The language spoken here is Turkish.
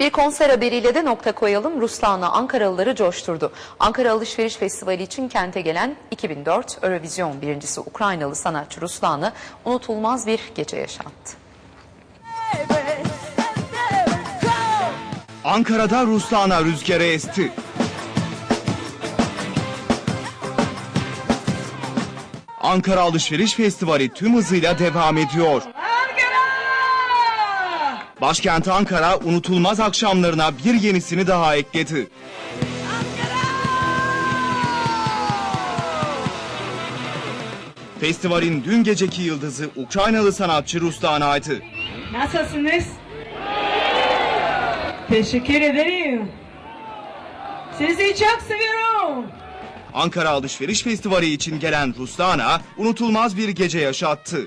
Bir konser haberiyle de nokta koyalım. Ruslana Ankaralıları coşturdu. Ankara Alışveriş Festivali için kente gelen 2004 Eurovision birincisi Ukraynalı sanatçı Ruslana unutulmaz bir gece yaşattı. Ankara'da Ruslana rüzgarı esti. Ankara Alışveriş Festivali tüm hızıyla devam ediyor. Başkent Ankara unutulmaz akşamlarına bir yenisini daha ekledi. Festivalin dün geceki yıldızı Ukraynalı sanatçı Ruslana'ydı. Nasılsınız? Teşekkür ederim. Sizi çok seviyorum. Ankara Alışveriş Festivali için gelen Ruslana unutulmaz bir gece yaşattı.